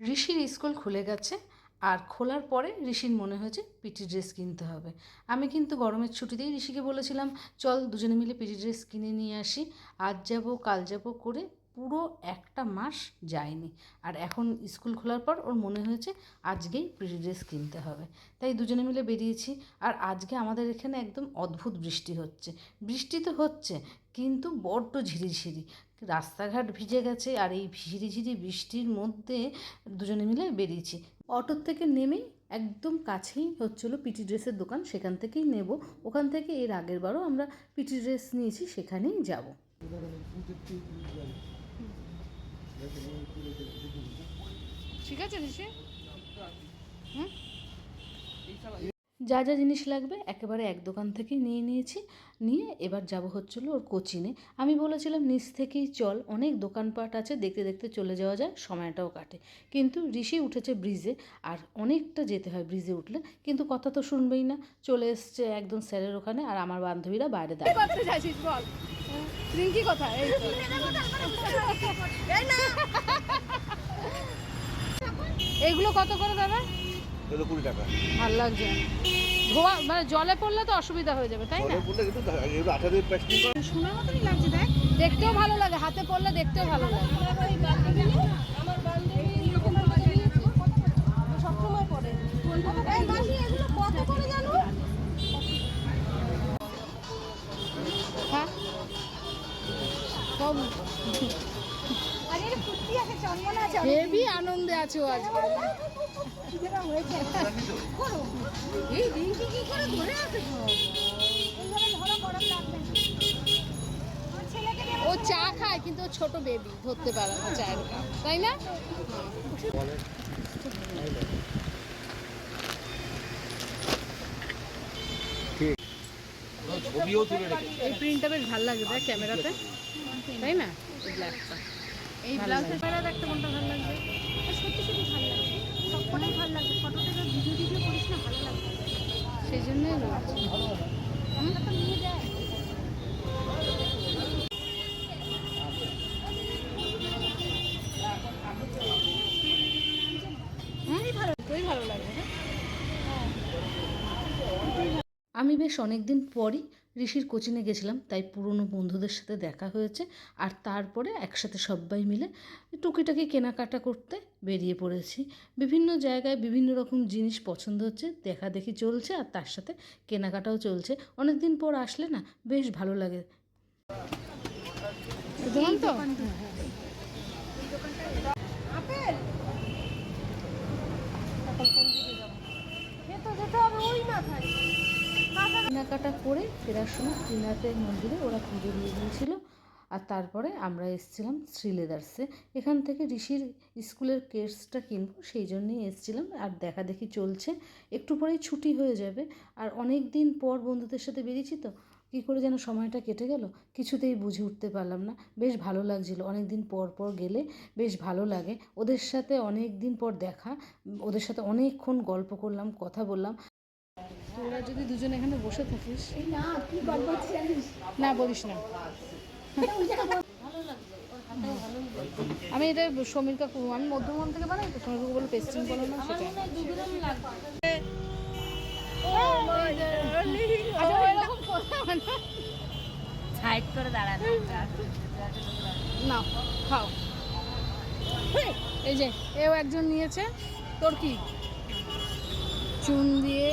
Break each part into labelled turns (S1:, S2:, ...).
S1: ঋষির স্কুল খুলে গেছে আর খোলার পরে ঋষির মনে হয়েছে পিটি ড্রেস কিনতে হবে। আমি কিন্তু গরমের ছুটিতেই ঋষিকে বলেছিলাম, চল দুজনে মিলে পিটি ড্রেস কিনে নিয়ে আসি। আজ যাব, কাল যাব করে পুরো একটা মাস যায়নি। আর এখন স্কুল খোলার পর ওর মনে হয়েছে আজকেই পিটি ড্রেস কিনতে হবে। তাই দুজনে মিলে বেরিয়েছি আর আজকে আমাদের এখানে একদম অদ্ভুত বৃষ্টি হচ্ছে। বৃষ্টি তো হচ্ছে, কিন্তু বড্ড ঝিরিঝিরি। রাস্তাঘাট ভিজে গেছে আর এই ঝিরিঝিরি বৃষ্টির মধ্যে দুজনে মিলে বেরিয়েছি। অটোর থেকে নেমেই একদম কাছেই হচ্ছিল পিটি ড্রেসের দোকান, সেখান থেকেই নেব। ওখান থেকে এর আগের বারও আমরা পিটি ড্রেস নিয়েছি, সেখানেই যাব। ঠিক আছে হুম? যা যা জিনিস লাগবে একেবারে এক দোকান থেকে নিয়ে নিয়েছি। নিয়ে এবার যাব হচ্ছিল ওর কোচিনে। আমি বলেছিলাম নিচ থেকেই চল অনেক দোকানপাট আছে দেখতে দেখতে চলে যাওয়া যায় সময়টাও কাটে। কিন্তু ঋষি উঠেছে ব্রিজে আর অনেকটা যেতে হয় ব্রিজে উঠলে কিন্তু কথা তো শুনবেই না। চলে এসছে একদম স্যারের ওখানে আর আমার বান্ধবীরা বাইরে দাঁড়িয়ে।
S2: বল? রিঙ্কি এই এইগুলো কত করে দাদা?
S3: এগুলো কুড়ি টাকা।
S2: ভালো লাগছে ধোয়া মানে জলে পড়লে তো অসুবিধা হয়ে যাবে তাই না?
S3: জলে পড়লে কিন্তু এগুলো আঠা দিয়ে প্যাকিং করা
S4: সোনার মতনই লাগছে দেখ।
S2: দেখতেও ভালো লাগে হাতে পড়লে দেখতেও ভালো লাগে।
S4: আমার বান্ধবী এরকম সবসময় পরে না। আমার ছেলেকে দিয়ে
S2: ও চা খায় কিন্তু ও ছোট বেবি ধরতে পারে না চায়ের কাপ তাই না? এই প্রিন্টটা বেশ ভালো লাগে দেখ ক্যামেরাতে। তাই না? ব্ল্যাকটা এই ব্লাউজের কালার একটা কোনটা ভালো লাগবে?
S4: সত্যি সত্যি ভালো লাগছে সবকটাই ভালো লাগছে। ফটোতে তো ভিডিও ভিডিও করিস না ভালো লাগছে
S2: সেই জন্যই
S4: আমরা তো নিয়ে
S2: ভালো লাগে হ্যাঁ।
S1: আমি বেশ অনেক দিন পরই ঋষির কোচিনে গেছিলাম, তাই পুরনো বন্ধুদের সাথে দেখা হয়েছে আর তারপরে একসাথে সবাই মিলে টুকিটাকি কেনাকাটা করতে বেরিয়ে পড়েছি। বিভিন্ন জায়গায় বিভিন্ন রকম জিনিস পছন্দ হচ্ছে, দেখা দেখি চলছে আর তার সাথে কেনাকাটাও চলছে। অনেক দিন পর আসলে না, বেশ ভালো লাগে।
S4: আপেল? যেতে হবে, ওই মাথায়।
S1: কেনাকাটা করে ফেরার সময় শ্রীনাথের মন্দিরে ওরা পুজো দিয়ে দিয়েছিল আর তারপরে আমরা এসেছিলাম শ্রীলেদার্সে। এখান থেকে ঋষির স্কুলের কেসটা কিনবো, সেই জন্যেই এসেছিলাম। আর দেখা দেখি চলছে। একটু পরেই ছুটি হয়ে যাবে। আর অনেক দিন পর বন্ধুদের সাথে বেরিয়েছি তো, কী করে যেন সময়টা কেটে গেল। কিছুতেই বুঝে উঠতে পারলাম না। বেশ ভালো লাগছিল। অনেক দিন পর পর গেলে বেশ ভালো লাগে। ওদের সাথে অনেক দিন পর দেখা। ওদের সাথে অনেকক্ষণ গল্প করলাম, কথা বললাম।
S2: তোরা যদি দুজন এখানে বসে থাকিস।
S4: না
S2: না বলিস না। আমি এটা সমীর কাকু আমি মধ্যমগ্রাম থেকে বানাই তো সমীর কাকু বলে পেস্টিং না সেটাই। আচ্ছা,
S4: সাইড করে দাঁড়ানো
S2: না খাও। এই যে এও একজন নিয়েছে। তোর কি? চুন দিয়ে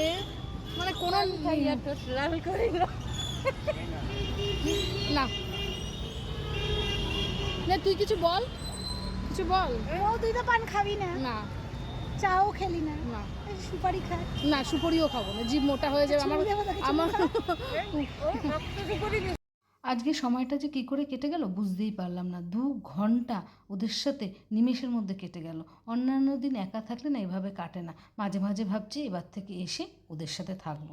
S2: মানে কোনো
S4: লাল করে
S2: না। না। তুই কিছু বল। কিছু বল।
S4: ও তুই তো পান খাবি না।
S2: না।
S4: চাও খেলি না।
S2: না।
S4: সুপারি খায়
S2: না সুপারিও খাব না। জীব মোটা হয়ে যাবে আমার
S4: তোকে, চুমু
S2: আমার
S1: আজকে সময়টা যে কী করে কেটে গেল বুঝতেই পারলাম না। দু ঘণ্টা ওদের সাথে নিমেষের মধ্যে কেটে গেল। অন্যান্য দিন একা থাকলে না এভাবে কাটে না। মাঝে মাঝে ভাবছি এবার থেকে এসে ওদের সাথে থাকব।